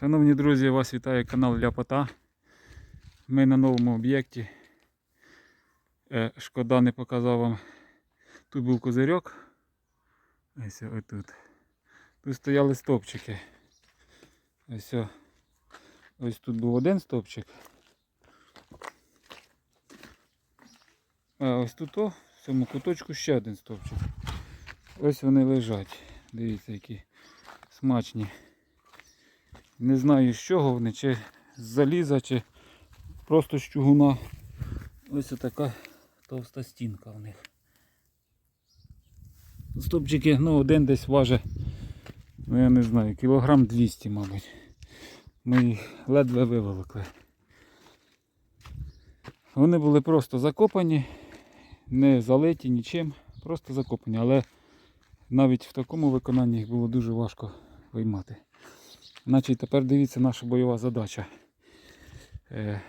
Шановні друзі, вас вітає канал Ляпота. Ми на новому об'єкті. Е, Шкода не показав вам. Тут був козирьок. Ось отут. Тут стояли стовпчики. Ось, ось тут був один стовпчик. А ось тут о, в цьому куточку ще один стовпчик. Ось вони лежать. Дивіться, які смачні. Не знаю з чого вони, чи з заліза, чи просто з чугуна. Ось така товста стінка в них. Стопчики, ну один десь важить, ну я не знаю, кілограм 200, мабуть. Ми їх ледве виволокли. Вони були просто закопані, не залиті нічим, просто закопані, але навіть в такому виконанні їх було дуже важко виймати. Значить, тепер дивіться наша бойова задача. Е,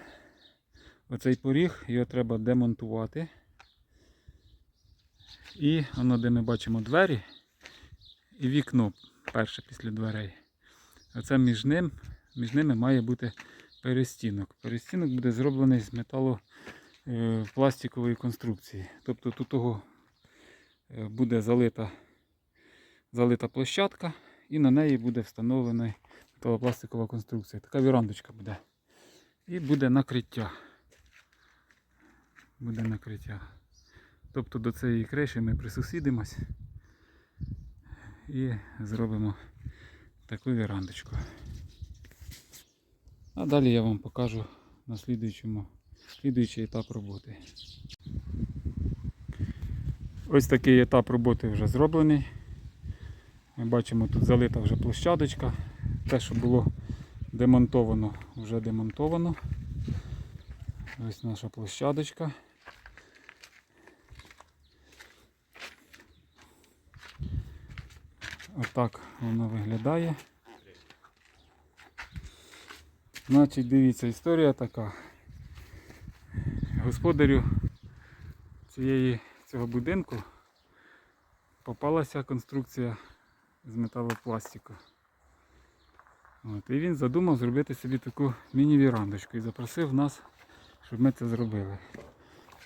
оцей поріг, його треба демонтувати. І воно, де ми бачимо двері і вікно перше після дверей. Оце між ним, між ними має бути перестінок. Перестінок буде зроблений з металу е, конструкції. Тобто тут того е, буде залита, залита площадка і на неї буде встановлена металопластикова конструкція. Така вірандочка буде. І буде накриття. Буде накриття. Тобто до цієї криші ми присусідимось і зробимо таку вірандочку. А далі я вам покажу на слідуючому, слідуючий етап роботи. Ось такий етап роботи вже зроблений. Ми бачимо, тут залита вже площадочка. Те, що було демонтовано, вже демонтовано. Ось наша площадочка. Отак воно виглядає. Значить, дивіться, історія така. Господарю цієї, цього будинку попалася конструкція з металопластику. От, і він задумав зробити собі таку міні-вірандочку і запросив нас, щоб ми це зробили.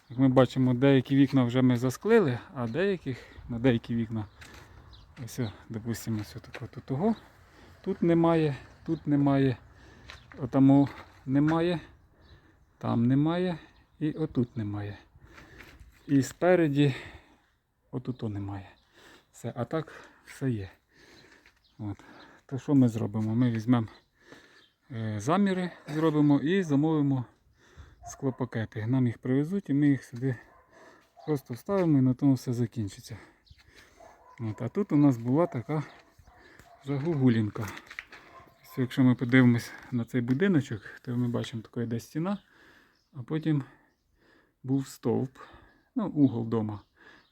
Як ми бачимо, деякі вікна вже ми засклили, а деяких на деякі вікна, ось, допустимо, ось такого тут того. Тут немає, тут немає, отаму немає, там немає і отут немає. І спереді отут немає. Все, а так все є. От. То що ми зробимо? Ми візьмемо е, заміри, зробимо і замовимо склопакети. Нам їх привезуть і ми їх сюди просто вставимо і на тому все закінчиться. От. А тут у нас була така загугулінка. Якщо ми подивимось на цей будиночок, то ми бачимо така йде стіна, а потім був стовп, ну, угол вдома.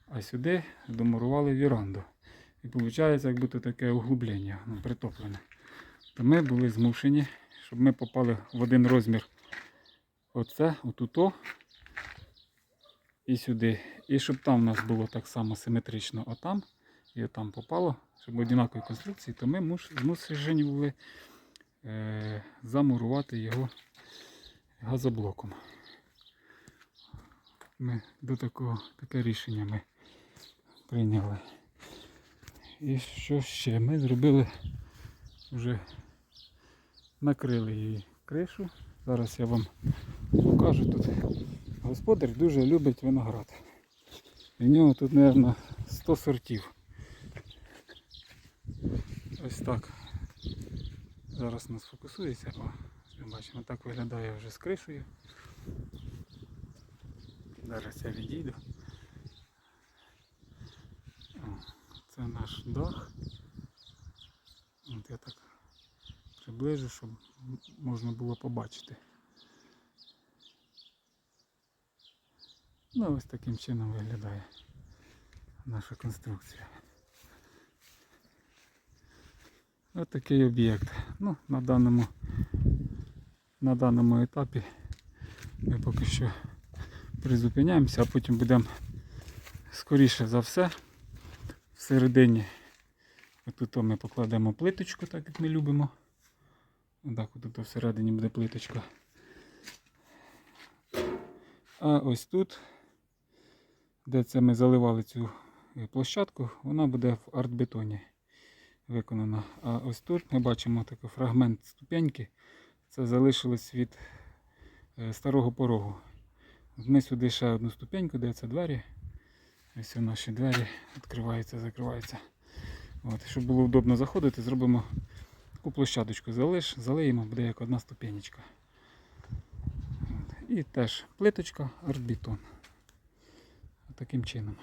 А сюди домурували віранду. І виходить, як будто таке углублення, ну, притоплене. То ми були змушені, щоб ми попали в один розмір оце, отуто і сюди. І щоб там у нас було так само симетрично отам і отам попало, щоб однакові конструкції, то ми муш- змушені були е, замурувати його газоблоком. Ми до такого таке рішення ми прийняли. І що ще? Ми зробили вже накрили її кришу. Зараз я вам покажу тут. Господар дуже любить виноград. В нього тут, мабуть, 100 сортів. Ось так. Зараз нас фокусується. О, ми бачимо, так виглядає вже з кришею. Зараз я відійду. О, Це наш дах. От я так приближу, щоб можна було побачити. Ну ось таким чином виглядає наша конструкція. Ось такий об'єкт. Ну, на даному, на даному етапі ми поки що призупиняємося, а потім будемо скоріше за все всередині. Тут ми покладемо плиточку, так як ми любимо. Отак тут всередині буде плиточка. А ось тут, де це ми заливали цю е, площадку, вона буде в артбетоні виконана. А ось тут ми бачимо такий фрагмент ступеньки. Це залишилось від е, старого порогу. Ми сюди ще одну ступеньку, де це двері. Ось наші двері відкриваються, закриваються. От, щоб було удобно заходити, зробимо таку площадочку. Залиш, залиємо, буде як одна ступенечка. І теж плиточка, артбетон. Таким чином.